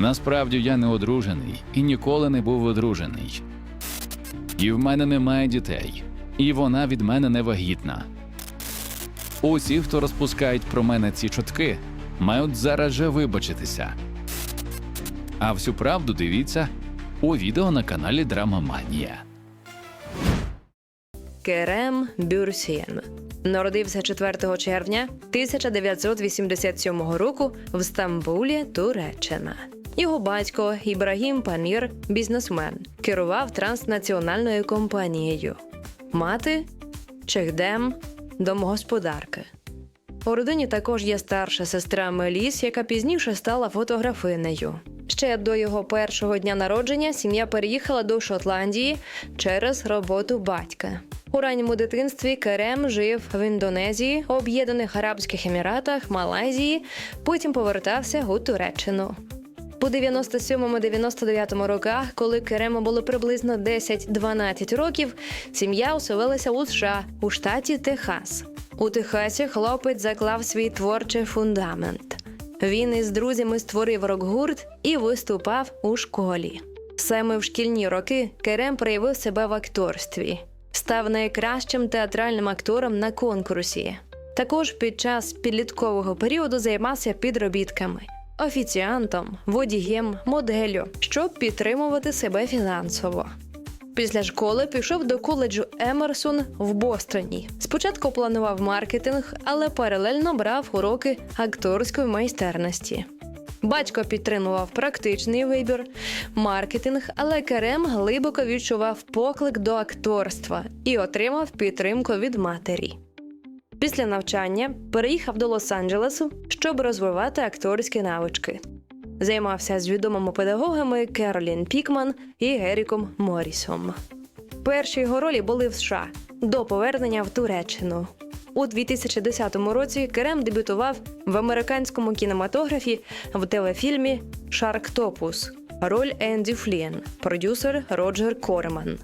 Насправді я не одружений і ніколи не був одружений. І в мене немає дітей, і вона від мене не вагітна. Усі, хто розпускають про мене ці чутки, мають зараз же вибачитися. А всю правду дивіться у відео на каналі Драмаманія. Керем Бюрсєн народився 4 червня 1987 року в Стамбулі, Туреччина. Його батько Ібрагім Памір, бізнесмен, керував транснаціональною компанією. Мати Чехдем, домогосподарки. У родині також є старша сестра Меліс, яка пізніше стала фотографинею. Ще до його першого дня народження сім'я переїхала до Шотландії через роботу батька. У ранньому дитинстві Керем жив в Індонезії, Об'єднаних Арабських Еміратах, Малайзії, потім повертався у Туреччину. У 97-99 роках, коли Керему було приблизно 10-12 років, сім'я оселилася у США у штаті Техас. У Техасі хлопець заклав свій творчий фундамент. Він із друзями створив рок-гурт і виступав у школі. Саме в шкільні роки Керем проявив себе в акторстві, став найкращим театральним актором на конкурсі. Також під час підліткового періоду займався підробітками офіціантом, водієм, моделлю, щоб підтримувати себе фінансово. Після школи пішов до коледжу Емерсон в Бостоні. Спочатку планував маркетинг, але паралельно брав уроки акторської майстерності. Батько підтримував практичний вибір, маркетинг, але Керем глибоко відчував поклик до акторства і отримав підтримку від матері. Після навчання переїхав до Лос-Анджелесу, щоб розвивати акторські навички. Займався з відомими педагогами Керолін Пікман і Геріком Морісом. Перші його ролі були в США до повернення в Туреччину. У 2010 році Керем дебютував в американському кінематографі в телефільмі Шарктопус. Роль Енді Флін, продюсер Роджер Корман.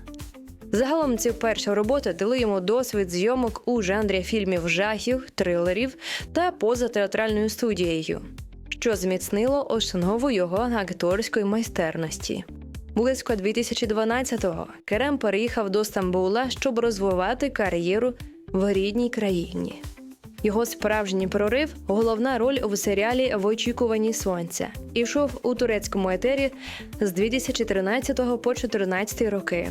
Загалом ці перші роботи дали йому досвід зйомок у жанрі фільмів жахів, трилерів та поза театральною студією, що зміцнило основу його акторської майстерності. Близько 2012-го Керем переїхав до Стамбула, щоб розвивати кар'єру в рідній країні. Його справжній прорив головна роль у серіалі В очікуванні сонця. Ішов у турецькому етері з 2013 по 2014 роки.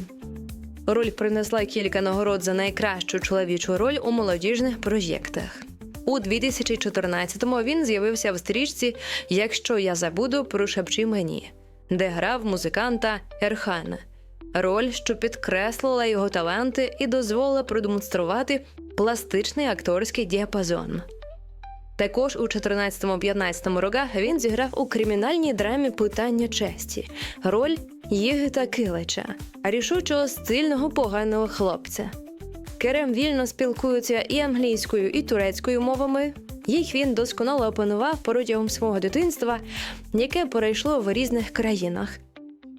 Роль принесла кілька нагород за найкращу чоловічу роль у молодіжних проєктах. У 2014-му він з'явився в стрічці Якщо я забуду, прошепчи мені, де грав музиканта Ерхана. Роль, що підкреслила його таланти і дозволила продемонструвати пластичний акторський діапазон. Також у 14-15 роках він зіграв у кримінальній драмі Питання честі роль Єгита Килича, рішучого стильного поганого хлопця. Керем вільно спілкується і англійською, і турецькою мовами. Їх він досконало опанував протягом свого дитинства, яке перейшло в різних країнах.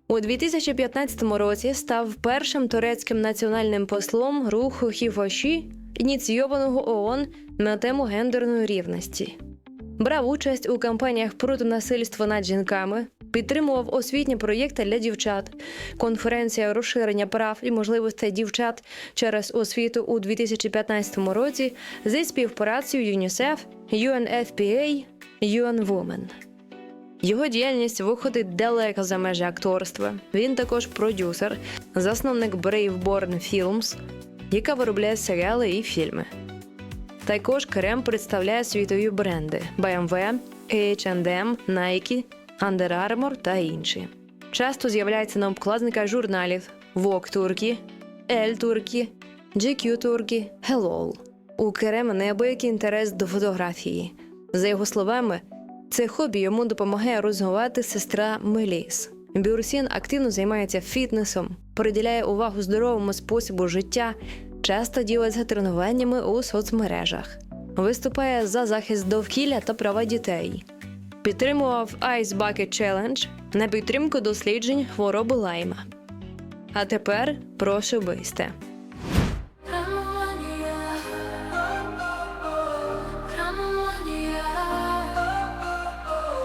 У 2015 році став першим турецьким національним послом руху Хіфоші, ініційованого ООН на тему гендерної рівності. Брав участь у кампаніях проти насильства над жінками, підтримував освітні проєкти для дівчат, конференція розширення прав і можливостей дівчат через освіту у 2015 році зі співпрацею ЮНІСЕФ, UNFPA, UN Women. Його діяльність виходить далеко за межі акторства. Він також продюсер, засновник Braveborn Films, яка виробляє серіали і фільми. Також Керем представляє світові бренди BMW, H&M, Nike, Under Armour та інші. Часто з'являється на обкладинках журналів Vogue Turkey, Elle Turkey, GQ Turkey, Hello. У Керема неабиякий інтерес до фотографії. За його словами, це хобі йому допомагає розвивати сестра Меліс. Бюрсін активно займається фітнесом, приділяє увагу здоровому способу життя, часто ділиться тренуваннями у соцмережах, виступає за захист довкілля та права дітей. Підтримував Ice Bucket Challenge на підтримку досліджень хвороби лайма. А тепер. Ramamania,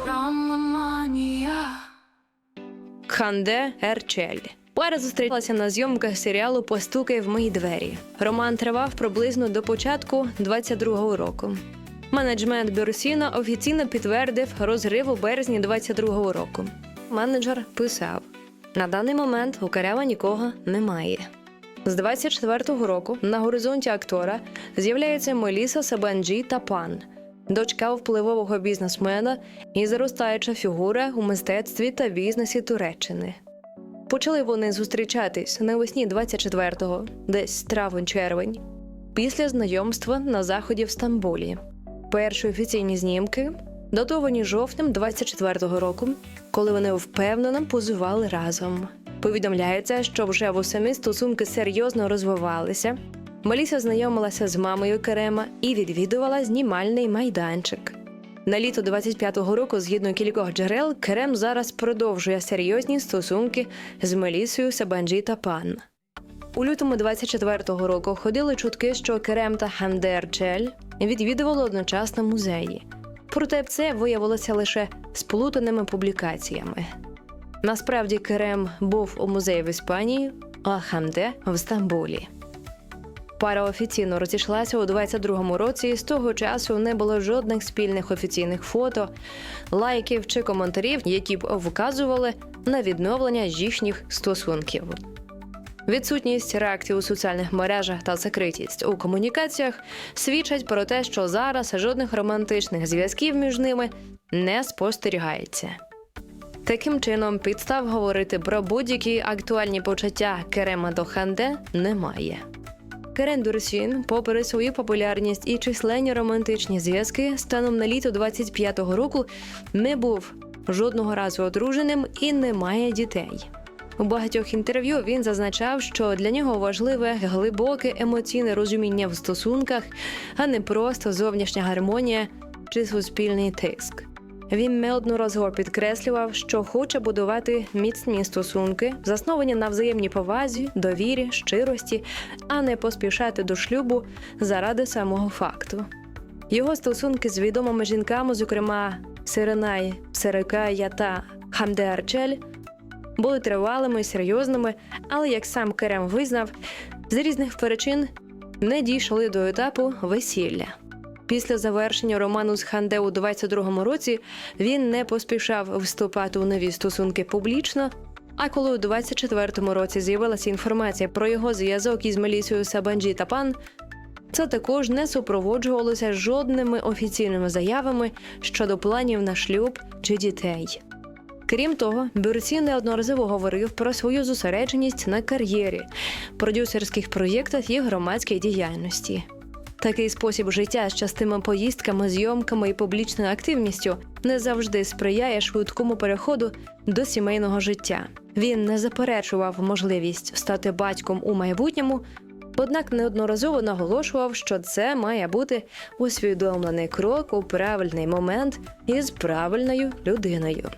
Ramamania, Ханде Ерчель. Пара зустрілася на зйомках серіалу Постукай в мої двері. Роман тривав приблизно до початку 22-го року. Менеджмент Бюрсіна офіційно підтвердив розрив у березні 22-го року. Менеджер писав: на даний момент у Карява нікого немає. З 24-го року на горизонті актора з'являються Меліса Сабанджі та пан, дочка впливового бізнесмена і зростаюча фігура у мистецтві та бізнесі Туреччини. Почали вони зустрічатись навесні 24-го, десь травень-червень, після знайомства на заході в Стамбулі. Перші офіційні знімки датовані жовтнем 24-го року, коли вони впевнено позували разом. Повідомляється, що вже восени стосунки серйозно розвивалися. Маліса знайомилася з мамою Керема і відвідувала знімальний майданчик. На літо 25-го року, згідно кількох джерел, Керем зараз продовжує серйозні стосунки з Мелісою Сабанджі та Пан. У лютому 24-го року ходили чутки, що Керем та Хандер Чель відвідували одночасно музеї. Проте це виявилося лише сплутаними публікаціями. Насправді Керем був у музеї в Іспанії, а Хамде в Стамбулі. Пара офіційно розійшлася у 22-му році, і з того часу не було жодних спільних офіційних фото, лайків чи коментарів, які б вказували на відновлення їхніх стосунків. Відсутність реакції у соціальних мережах та закритість у комунікаціях свідчать про те, що зараз жодних романтичних зв'язків між ними не спостерігається. Таким чином, підстав говорити про будь-які актуальні почуття Керема до Ханде немає. Керен Дурсін, попри свою популярність і численні романтичні зв'язки, станом на літо 25-го року не був жодного разу одруженим і не має дітей. У багатьох інтерв'ю він зазначав, що для нього важливе глибоке емоційне розуміння в стосунках, а не просто зовнішня гармонія чи суспільний тиск. Він неодноразово підкреслював, що хоче будувати міцні стосунки, засновані на взаємній повазі, довірі, щирості, а не поспішати до шлюбу заради самого факту. Його стосунки з відомими жінками, зокрема Сиренай, Серекая та Хамде Арчель, були тривалими і серйозними, але як сам Керем визнав, з різних причин не дійшли до етапу весілля. Після завершення роману з Ханде у 22-му році він не поспішав вступати у нові стосунки публічно. А коли у 24-му році з'явилася інформація про його зв'язок із Мелісією Сабанджі та пан, це також не супроводжувалося жодними офіційними заявами щодо планів на шлюб чи дітей. Крім того, Бюрсі неодноразово говорив про свою зосередженість на кар'єрі, продюсерських проєктах і громадській діяльності. Такий спосіб життя з частими поїздками, зйомками і публічною активністю не завжди сприяє швидкому переходу до сімейного життя. Він не заперечував можливість стати батьком у майбутньому, однак неодноразово наголошував, що це має бути усвідомлений крок у правильний момент із правильною людиною.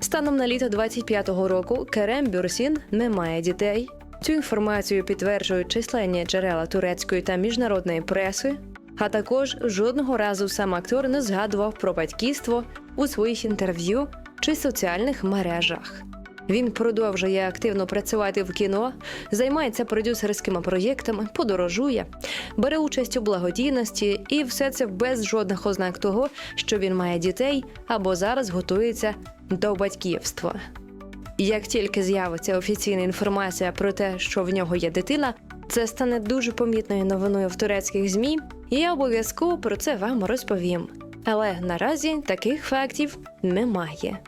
Станом на літо 25-го року Керем Бюрсін не має дітей. Цю інформацію підтверджують численні джерела турецької та міжнародної преси. А також жодного разу сам актор не згадував про батьківство у своїх інтерв'ю чи соціальних мережах. Він продовжує активно працювати в кіно, займається продюсерськими проєктами, подорожує, бере участь у благодійності, і все це без жодних ознак того, що він має дітей або зараз готується до батьківства. Як тільки з'явиться офіційна інформація про те, що в нього є дитина, це стане дуже помітною новиною в турецьких змі, і я обов'язково про це вам розповім. Але наразі таких фактів немає.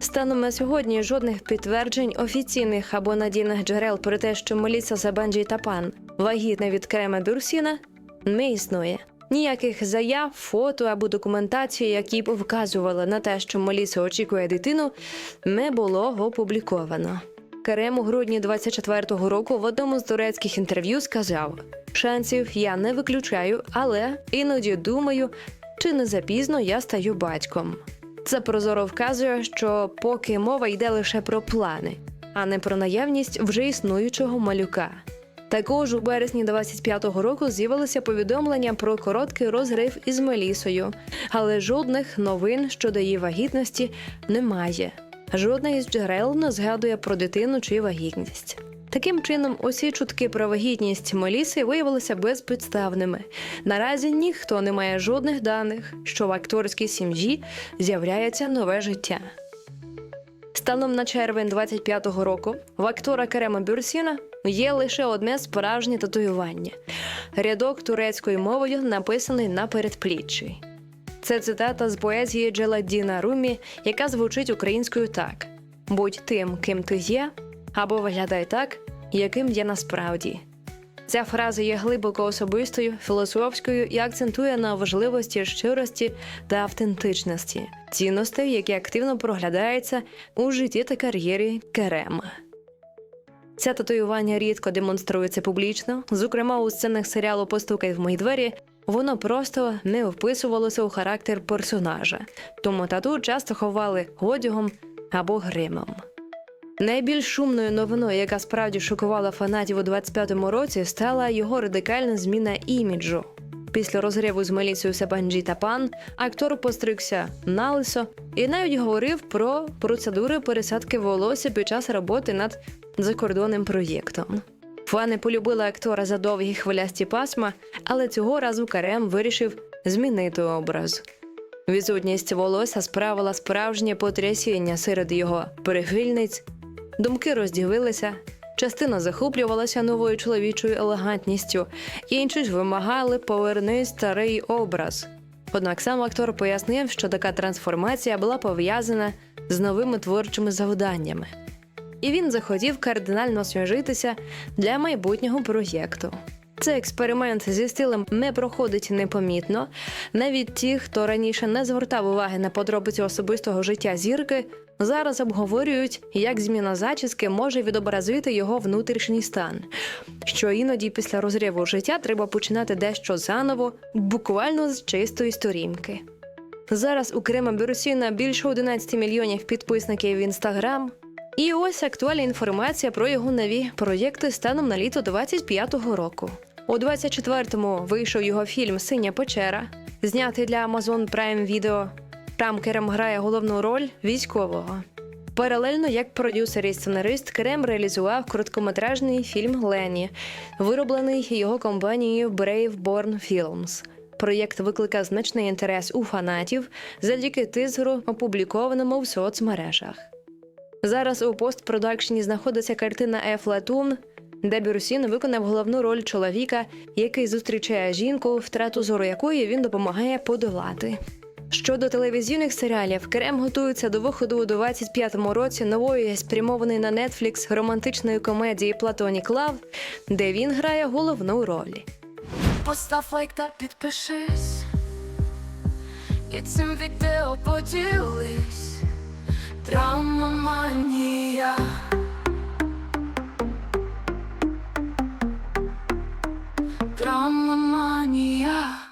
Станом на сьогодні жодних підтверджень офіційних або надійних джерел про те, що Меліса Сабанджі та пан вагітна від Крема Дурсіна, не існує. Ніяких заяв, фото або документації, які б вказували на те, що Меліса очікує дитину, не було опубліковано. Керем у грудні 24-го року в одному з турецьких інтерв'ю сказав: шансів я не виключаю, але іноді думаю, чи не запізно я стаю батьком. Це прозоро вказує, що поки мова йде лише про плани, а не про наявність вже існуючого малюка. Також у березні 25-го року з'явилося повідомлення про короткий розрив із Мелісою, але жодних новин щодо її вагітності немає. Жодне із джерел не згадує про дитину чи вагітність. Таким чином, усі чутки про вагітність Меліси виявилися безпідставними. Наразі ніхто не має жодних даних, що в акторській сім'ї з'являється нове життя. Станом на червень 25-го року в актора Керема Бюрсіна є лише одне справжнє татуювання рядок турецькою мовою, написаний на передпліччі. Це цитата з поезії Джеладдіна Румі, яка звучить українською так: будь тим, ким ти є, або виглядай так, яким є насправді. Ця фраза є глибоко особистою, філософською і акцентує на важливості щирості та автентичності, цінностей, які активно проглядаються у житті та кар'єрі Керема. Це татуювання рідко демонструється публічно, зокрема у сценах серіалу Постукай в мої двері. Воно просто не вписувалося у характер персонажа, тому тату часто ховали одягом або гримом. Найбільш шумною новиною, яка справді шокувала фанатів у 25-му році, стала його радикальна зміна іміджу. Після розриву з Мелісою Сабанджі та пан актор постригся налисо і навіть говорив про процедури пересадки волосся під час роботи над закордонним проєктом. Фани полюбили актора за довгі хвилясті пасма, але цього разу Карем вирішив змінити образ. Відсутність волосся справила справжнє потрясіння серед його прихильниць. Думки розділилися, частина захоплювалася новою чоловічою елегантністю, інші ж вимагали поверни старий образ. Однак сам актор пояснив, що така трансформація була пов'язана з новими творчими завданнями. І він захотів кардинально освіжитися для майбутнього проєкту. Цей експеримент зі стилем не проходить непомітно. Навіть ті, хто раніше не звертав уваги на подробиці особистого життя зірки, зараз обговорюють, як зміна зачіски може відобразити його внутрішній стан. Що іноді після розриву життя треба починати дещо заново, буквально з чистої сторінки. Зараз у Крима Бюрсіна більше 11 мільйонів підписників в інстаграм. І ось актуальна інформація про його нові проєкти станом на літо 25-го року. У 24-му вийшов його фільм Синя печера, знятий для Amazon Prime Video. Там Керем грає головну роль військового. Паралельно, як продюсер і сценарист, Керем реалізував короткометражний фільм Лені, вироблений його компанією Brave Born Films. Проєкт викликав значний інтерес у фанатів завдяки тизеру, опублікованому в соцмережах. Зараз у постпродакшені знаходиться картина Ефлатун, де Бюрсін виконав головну роль чоловіка, який зустрічає жінку, втрату зору якої він допомагає подолати. Щодо телевізійних серіалів, Керем готується до виходу у 25-му році нової спрямованої на Netflix романтичної комедії Платонік Лав, де він грає головну роль. Постав лайк та підпишись. І цим відео поділись. Травмаманія. Травмаманія.